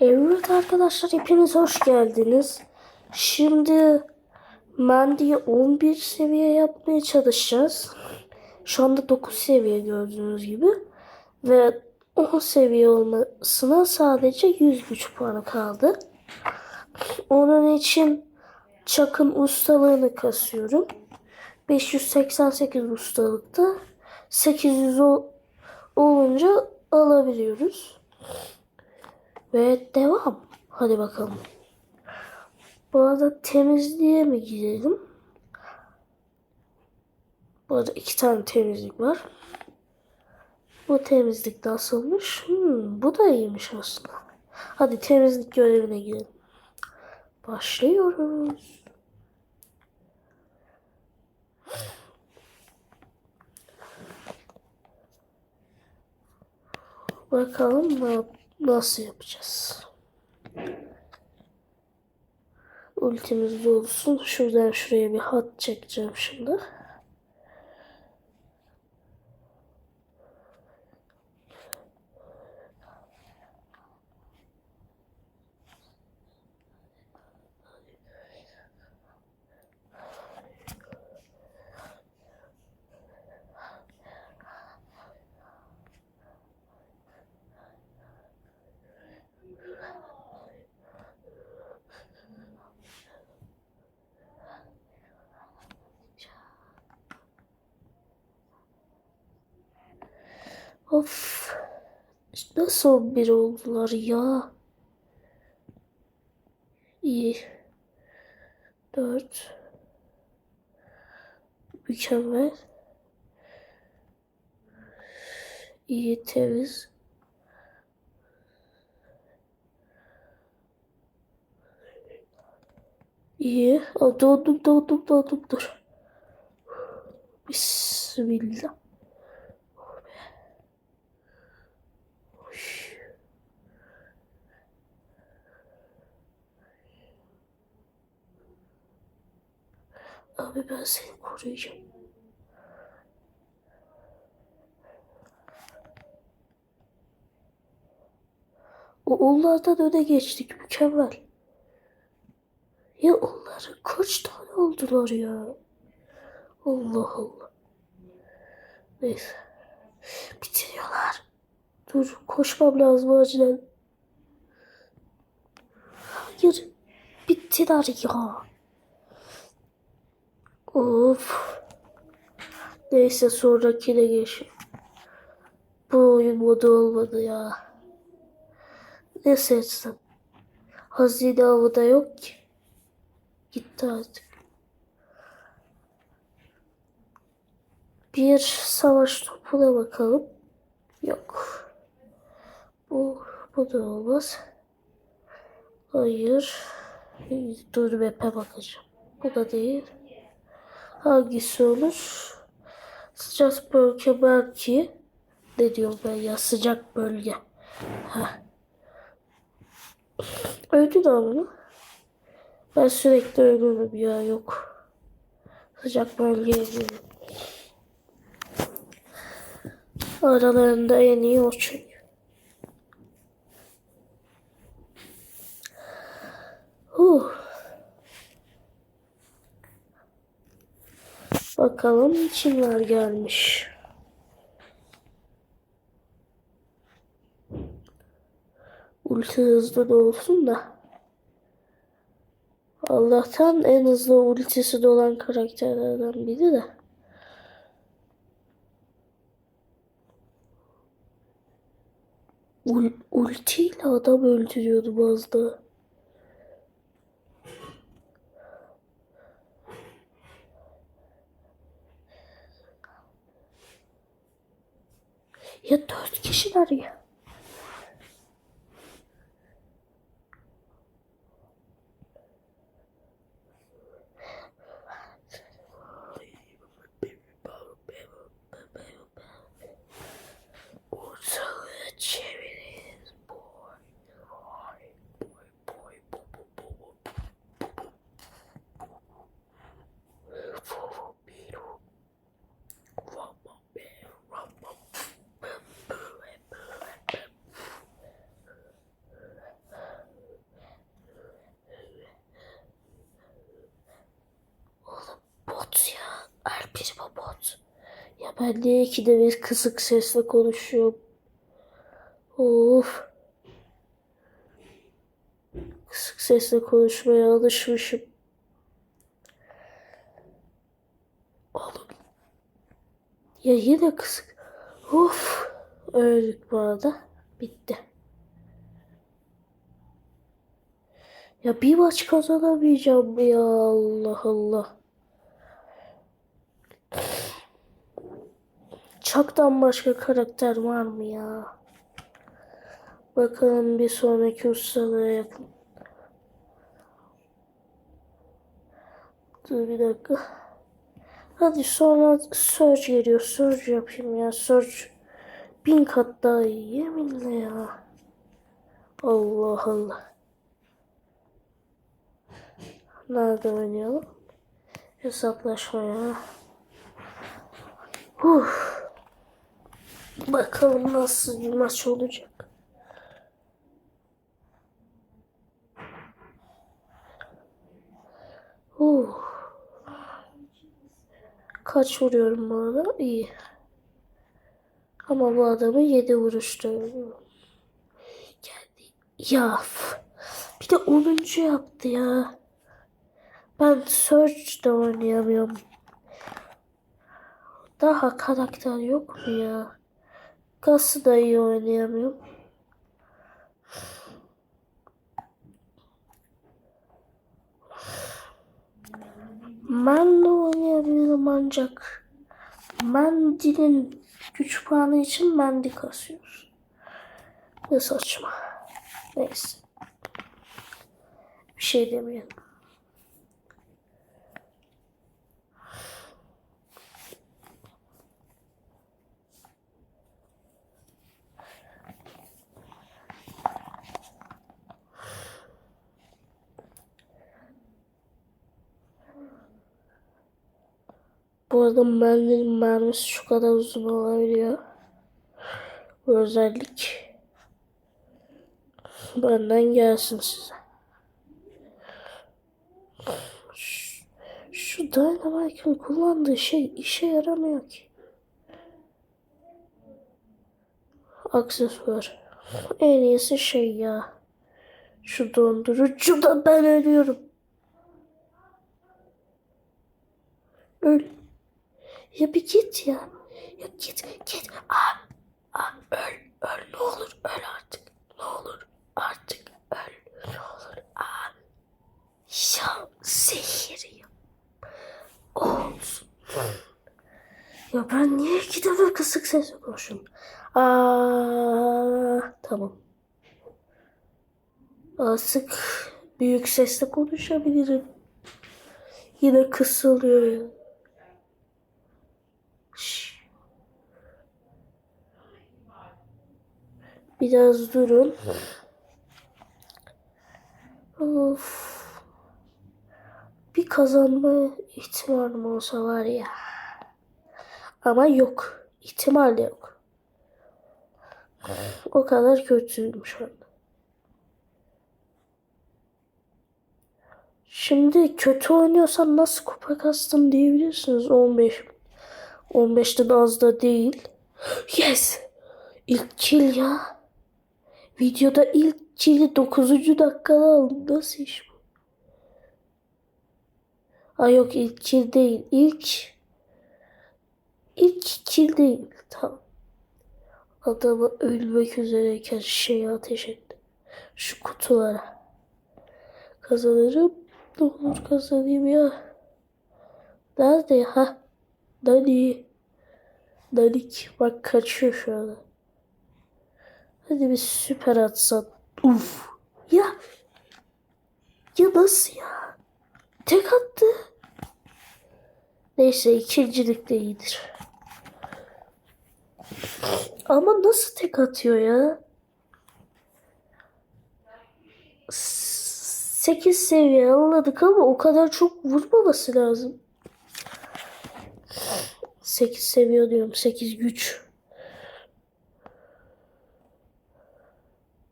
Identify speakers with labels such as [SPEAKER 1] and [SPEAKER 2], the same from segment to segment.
[SPEAKER 1] Evet arkadaşlar hepiniz hoş geldiniz. Şimdi Mandy'yi 11 seviye yapmaya çalışacağız. Şu anda 9 seviye gördüğünüz gibi. Ve 10 seviye olmasına sadece 100 güç puanı kaldı. Onun için Chuck'ın ustalığını kasıyorum. 588 ustalıkta 800 ol- olunca alabiliyoruz. Ve devam. Hadi bakalım. Bu arada temizliğe mi gidelim? Bu arada iki tane temizlik var. Bu temizlik nasılmış? Hmm, bu da iyiymiş aslında. Hadi temizlik görevine gidelim. Başlıyoruz. Bakalım na- nasıl yapacağız. Ultimiz de olsun. Şuradan şuraya bir hat çekeceğim şimdi. Of. Nasıl bir oldular ya? İyi. Dört. Mükemmel. İyi temiz. İyi. Aa, doğdum doğdum doğdum dur. Bismillah. Abi ben seni koruyacağım. O onlardan öne geçtik. Mükemmel. Ya onların kaç tane oldular ya? Allah Allah. Neyse. Bitiriyorlar. Dur koşmam lazım acilen. Hayır. Bittiler ya. Of. Neyse sonrakine geçeyim. Bu oyun modu olmadı ya. Ne seçsem? Hazine avı da yok ki. Gitti artık. Bir savaş topuna bakalım. Yok. Bu, bu da olmaz. Hayır. Dur map'e bakacağım. Bu da değil. Hangisi olur? Sıcak bölge belki. Ne diyorum ben ya sıcak bölge. Heh. Öldün ama. Ben sürekli ölürüm ya yok. Sıcak bölgeye gidiyorum. Aralarında en iyi o çünkü. Huh. Bakalım kimler gelmiş. Ulti hızlı da olsun da. Allah'tan en hızlı ultisi de olan karakterlerden biri de. Ul ultiyle adam öldürüyordu bazda. Ya dört kişiler ya. Ben niye ikide bir kısık sesle konuşuyorum? Of. Kısık sesle konuşmaya alışmışım. Oğlum. Ya yine kısık. Of. Öldük bu arada. Bitti. Ya bir maç kazanamayacağım ya Allah Allah. Çaktan başka karakter var mı ya? Bakalım bir sonraki ustalığa yakın. Dur bir dakika. Hadi sonra Surge geliyor. Surge yapayım ya. Surge bin kat daha iyi. Yeminle ya. Allah Allah. Nerede oynayalım? Hesaplaşma ya. Uf. Bakalım nasıl bir maç olacak. Uh. Kaç vuruyorum bu arada? İyi. Ama bu adamı 7 vuruşta. Geldi. Ya. Bir de 10. yaptı ya. Ben Surge'da oynayamıyorum. Daha karakter yok mu ya? Gas'ı da iyi oynayamıyorum. Ben de oynayabilirim ancak Mendy'nin güç puanı için Mendy kasıyor. Ne saçma. Neyse. Bir şey demeyelim. Bu arada merminin mermisi şu kadar uzun olabiliyor. Bu özellik benden gelsin size. Şu, şu Dynamite'ın kullandığı şey işe yaramıyor ki. Aksesuar. En iyisi şey ya. Şu dondurucu da ben ölüyorum. Öl. Ya bir git ya. Ya git git. Aa, aa, öl öl ne olur öl artık. Ne olur artık öl. Ne olur. Aa. Ya zehir ya. Olsun. Ya ben niye iki defa kısık sesle konuşuyorum? Aa, tamam. Artık büyük sesle konuşabilirim. Yine kısılıyor ya. Biraz durun. Of. Bir kazanma ihtimalim olsa var ya. Ama yok. İhtimal de yok. O kadar kötüyüm şu anda. Şimdi kötü oynuyorsam nasıl kupa kastım diyebilirsiniz. 15. 15'ten az da değil. Yes! İlk kill ya. Videoda ilk kill'i 9. dakikada aldım. Nasıl iş bu? Ay yok ilk kill değil. İlk ilk kill değil. Tamam. Adamı ölmek üzereyken şeyi ateş etti. Şu kutulara. Kazanırım. Ne olur kazanayım ya. Nerede? Ha? Dani. Danik. Bak kaçıyor şu anda. Hadi bir süper atsan. Uf. Ya. Ya nasıl ya? Tek attı. Neyse ikincilik de iyidir. Ama nasıl tek atıyor ya? 8 seviye anladık ama o kadar çok vurmaması lazım. 8 seviye diyorum. 8 güç.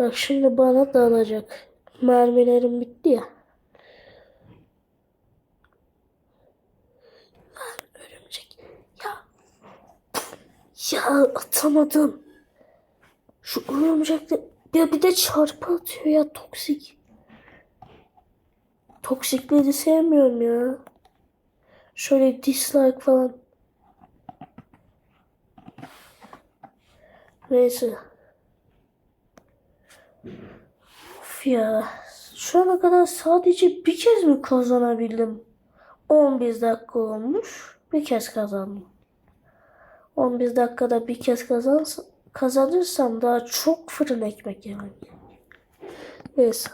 [SPEAKER 1] Bak şimdi bana dalacak. Mermilerim bitti ya. Lan örümcek. Ya. Ya atamadım. Şu örümcekle ya bir de çarpı atıyor ya toksik. Toksikleri sevmiyorum ya. Şöyle dislike falan. Neyse. Of ya. Şu ana kadar sadece bir kez mi kazanabildim? 11 dakika olmuş. Bir kez kazandım. 11 dakikada bir kez kazans kazanırsam daha çok fırın ekmek yemem. Neyse.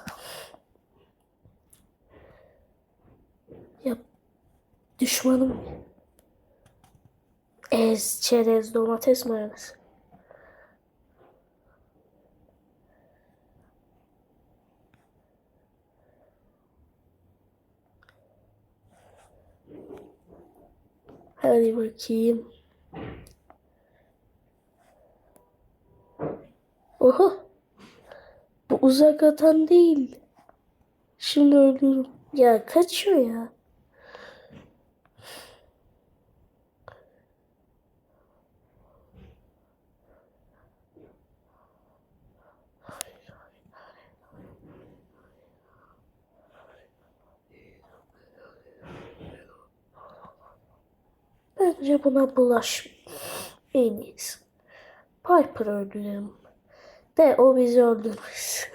[SPEAKER 1] Ya düşmanım. Ez, çerez, domates, mayonez. Hadi bakayım. Oha. Bu uzak atan değil. Şimdi ölüyorum. Ya kaçıyor ya. Bence buna bulaş. En. Piper öldürelim. De o bizi öldürmez.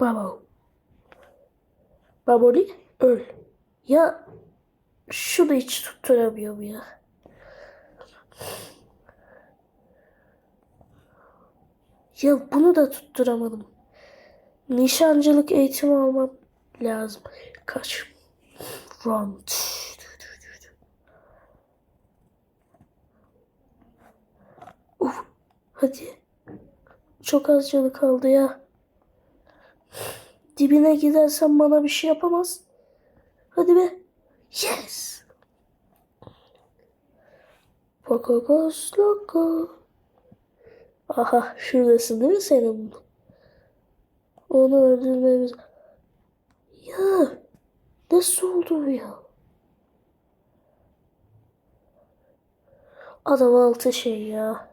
[SPEAKER 1] Baba. Baboli öl. Ya şunu hiç tutturamıyorum ya. Ya bunu da tutturamadım. Nişancılık eğitimi almam lazım. Kaç. Run. Uf, hadi. Çok az canı kaldı ya. Dibine gidersen bana bir şey yapamaz. Hadi be. Yes. Poco Ghost Loco. Aha şuradasın değil mi senin? Onu öldürmemiz... Ya nasıl oldu ya? Adam altı şey ya.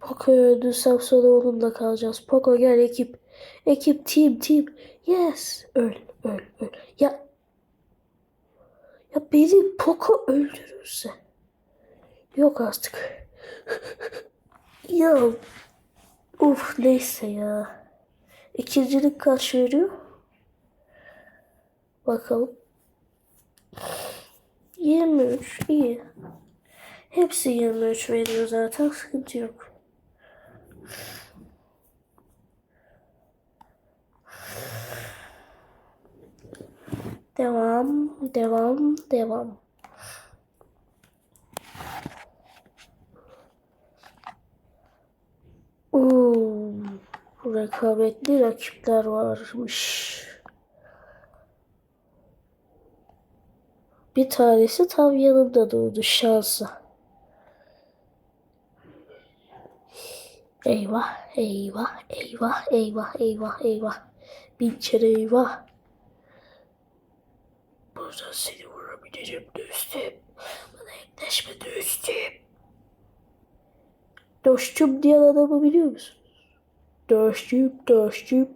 [SPEAKER 1] Poco'yu öldürsem sonra onunla kalacağız. Poco gel ekip. Ekip team team. Yes. Öl öl öl. Ya ya beni Poco öldürürse. Yok artık. ya Uf neyse ya. İkincilik kaç veriyor? Bakalım. 23 iyi. Hepsi 23 veriyor zaten sıkıntı yok. Devam, devam, devam. Oo, rekabetli rakipler varmış. Bir tanesi tam yanımda durdu şansa. Eyvah, eyvah, eyvah, eyvah, eyvah, eyvah. Bin kere eyvah. Buradan seni vurabilirim dostum. Bana yaklaşma dostum. Dostum diyen adamı biliyor musun? Dostum, dostum.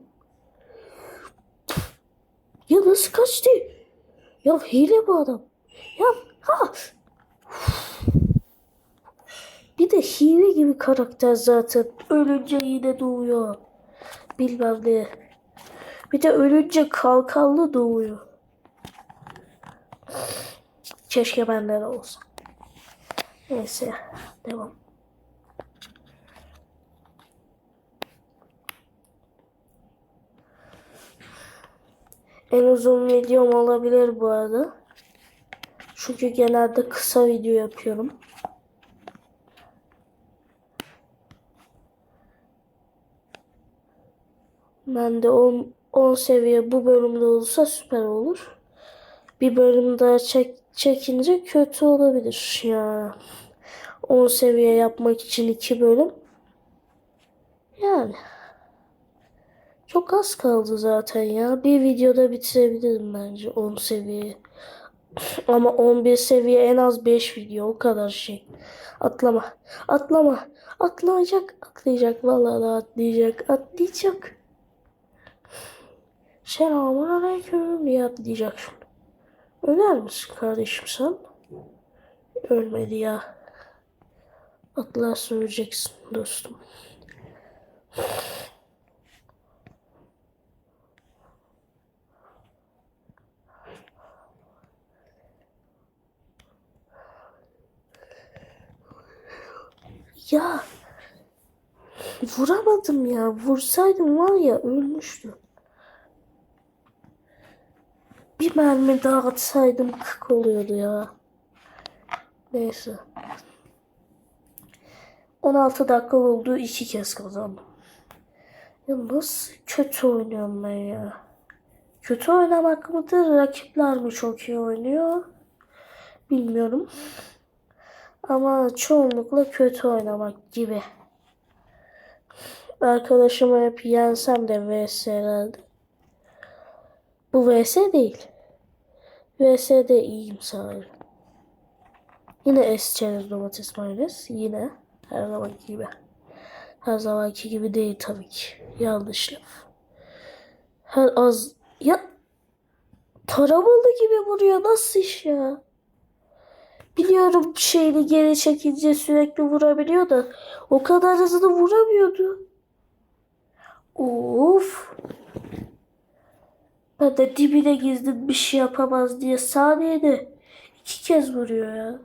[SPEAKER 1] Ya nasıl kaçtı? Ya hile bu adam. Ya ha. Bir de hile gibi karakter zaten. Ölünce yine doğuyor. Bilmem ne. Bir de ölünce kalkanlı doğuyor. Keşke benden olsa. Neyse. Devam. En uzun videom olabilir bu arada. Çünkü genelde kısa video yapıyorum. Ben de 10, 10 seviye bu bölümde olursa süper olur. Bir bölüm daha çek, çekince kötü olabilir ya. 10 seviye yapmak için 2 bölüm. Yani. Çok az kaldı zaten ya. Bir videoda bitirebilirim bence 10 seviyeyi. Ama 11 seviye en az 5 video o kadar şey. Atlama. Atlama. Atlayacak. Atlayacak. Vallahi atlayacak. Atlayacak. Selamun aleyküm diye atlayacak şimdi. Öler misin kardeşim sen? Ölmedi ya. Atlarsa öleceksin dostum. Ya vuramadım ya. Vursaydım var ya ölmüştü. Bir mermi daha atsaydım kık oluyordu ya. Neyse. 16 dakika oldu iki kez kazandım. Ya nasıl kötü oynuyorum ben ya? Kötü oynamak mıdır? Rakipler mi çok iyi oynuyor? Bilmiyorum. Ama çoğunlukla kötü oynamak gibi. Arkadaşımı hep yensem de VS'lerde. Bu VS değil. VS'de iyiyim sadece. Yine S çerez domates mayonez. Yine her zamanki gibi. Her zamanki gibi değil tabii ki. Yanlış laf. Her az... Ya... Taramalı gibi vuruyor. Nasıl iş ya? Biliyorum şeyini geri çekince sürekli vurabiliyor da o kadar hızlı vuramıyordu. Of. Ben de dibine gizli bir şey yapamaz diye saniyede iki kez vuruyor ya.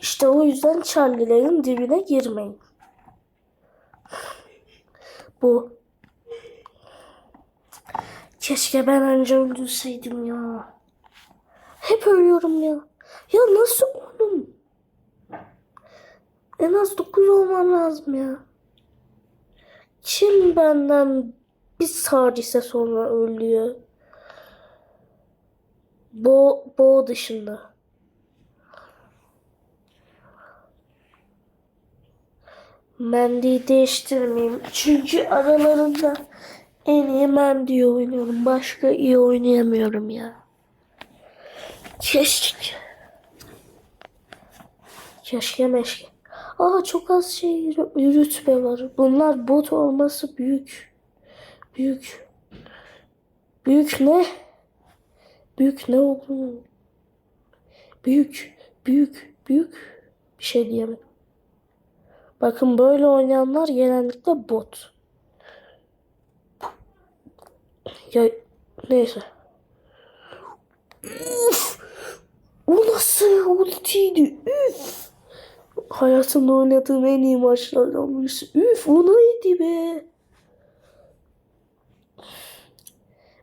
[SPEAKER 1] İşte o yüzden Charlie'lerin dibine girmeyin. Bu. Keşke ben önce öldürseydim ya. Hep ölüyorum ya. Ya nasıl oğlum? En az 9 olmam lazım ya. Kim benden bir salise sonra ölüyor? Bo, bo dışında. Mendy'yi değiştirmeyeyim. Çünkü aralarında en iyi Mendy'yi oynuyorum. Başka iyi oynayamıyorum ya. Keşke. Keşke meşke. Aa çok az şey rütbe var. Bunlar bot olması büyük. Büyük. Büyük ne? Büyük ne oldu? Büyük. Büyük. Büyük. Bir şey diyemedim. Bakın böyle oynayanlar genellikle bot. Ya neyse. Üf! O nasıl ultiydi? Üf! Hayatımda oynadığım en iyi maçlardan birisi. Üf o neydi be?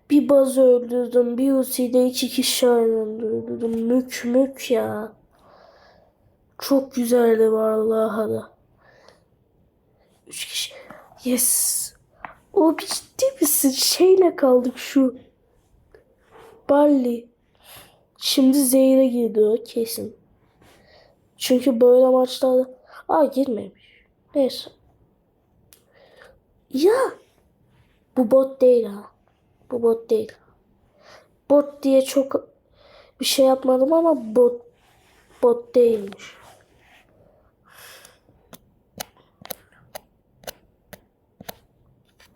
[SPEAKER 1] Bir baz öldürdüm. Bir ultiyle iki kişi aynı öldürdüm. Mük mük ya. Çok güzeldi vallahi da. Yes. O ciddi misin? Şeyle kaldık şu. Barley. Şimdi Zehir'e girdi o kesin. Çünkü böyle maçlarda... Aa girmemiş. Neyse. Ya. Bu bot değil ha. Bu bot değil. Bot diye çok bir şey yapmadım ama bot bot değilmiş.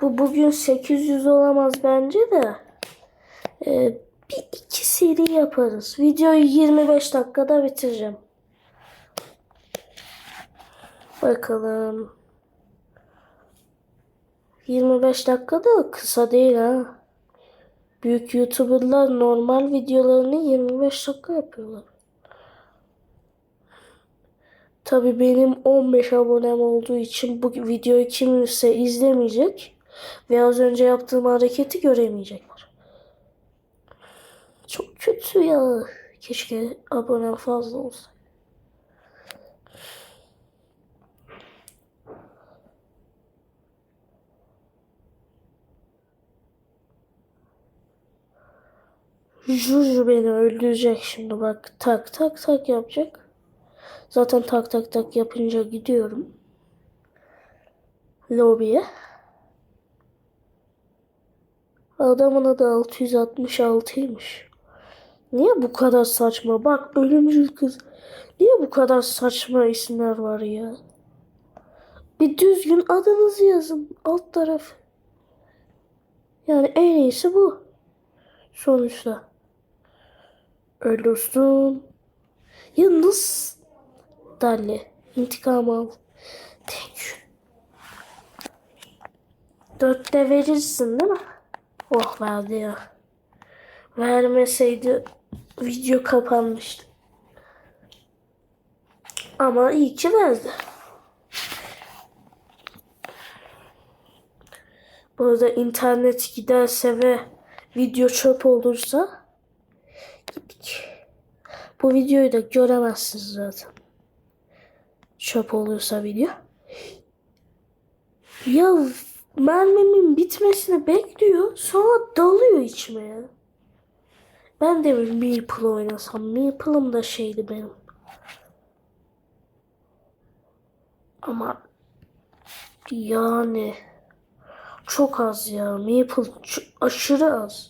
[SPEAKER 1] Bu bugün 800 olamaz bence de. Ee, bir iki seri yaparız. Videoyu 25 dakikada bitireceğim. Bakalım. 25 dakika da kısa değil ha. Büyük YouTuber'lar normal videolarını 25 dakika yapıyorlar. Tabi benim 15 abonem olduğu için bu videoyu kimse izlemeyecek. Ve az önce yaptığım hareketi göremeyecekler. Çok kötü ya. Keşke abonem fazla olsa. Juju beni öldürecek şimdi bak. Tak tak tak yapacak. Zaten tak tak tak yapınca gidiyorum. Lobiye. Adamın adı 666'ymış. Niye bu kadar saçma? Bak ölümcül kız. Niye bu kadar saçma isimler var ya? Bir düzgün adınızı yazın alt taraf. Yani en iyisi bu. Sonuçta. Ölürsün. Ya nasıl? Dali. İntikam al. You. Dörtte verirsin değil mi? Oh verdi ya. Vermeseydi video kapanmıştı. Ama iyi ki verdi. Bu arada internet giderse ve video çöp olursa. Bu videoyu da göremezsiniz zaten. Çöp olursa video. Ya mermimin bitmesini bekliyor sonra dalıyor içime ya. Ben de bir Meeple oynasam. Meeple'ım da şeydi benim. Ama yani çok az ya. Maple aşırı az.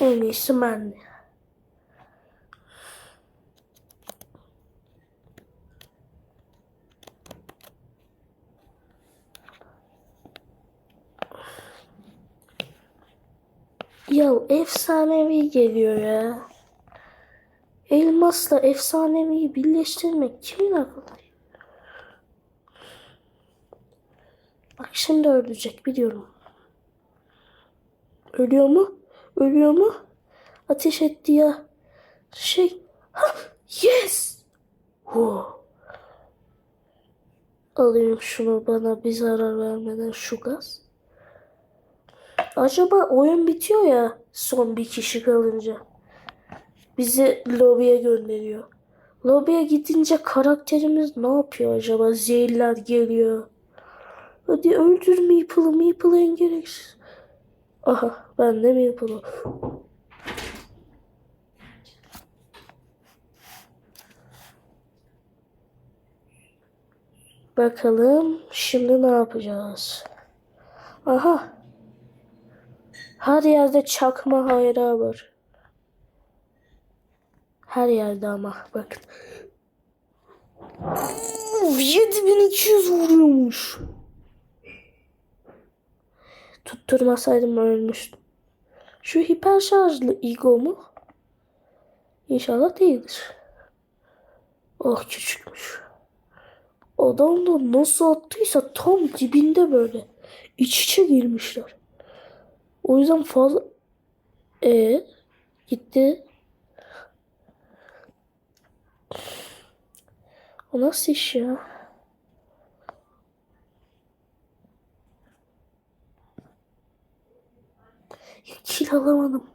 [SPEAKER 1] En iyisi ben. Ya efsanevi geliyor ya. Elmasla efsaneviyi birleştirmek kimin aklına? Bak şimdi ölecek biliyorum. Ölüyor mu? Ölüyor mu? Ateş etti ya. Şey. Ha, yes. Oh. Alayım şunu bana bir zarar vermeden şu gaz. Acaba oyun bitiyor ya son bir kişi kalınca. Bizi lobiye gönderiyor. Lobiye gidince karakterimiz ne yapıyor acaba? Zehirler geliyor. Hadi öldür Meeple'ı. Meeple en gereksiz. Aha ben de Meeple'ı. Bakalım şimdi ne yapacağız? Aha. Her yerde çakma hayra var. Her yerde ama bakın. 7200 vuruyormuş. Tutturmasaydım ölmüştüm. Şu hiper şarjlı Igo mu? İnşallah değildir. Oh küçükmüş. Adam da nasıl attıysa tam dibinde böyle. İç içe girmişler. O yüzden fazla... E gitti. O nasıl iş ya? Kill alamadım.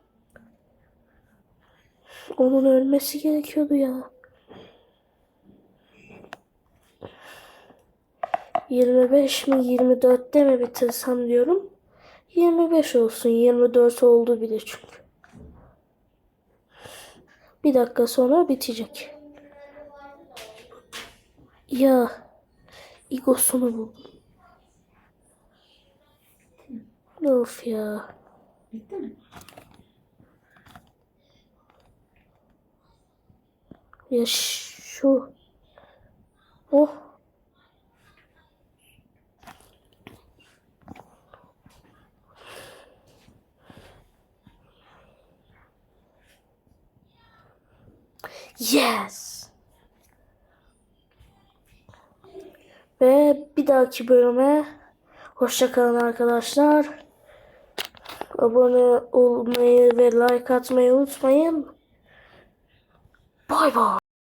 [SPEAKER 1] Onun ölmesi gerekiyordu ya. 25 mi 24'te mi bitirsem diyorum. 25 olsun. 24 oldu bile çünkü. Bir dakika sonra bitecek. Ya igosunu buldum. Of ya.
[SPEAKER 2] Bitti mi?
[SPEAKER 1] Ya şu. Oh. Yes. Ve bir dahaki bölüme hoşça kalın arkadaşlar. Abone olmayı ve like atmayı unutmayın. Bay bay.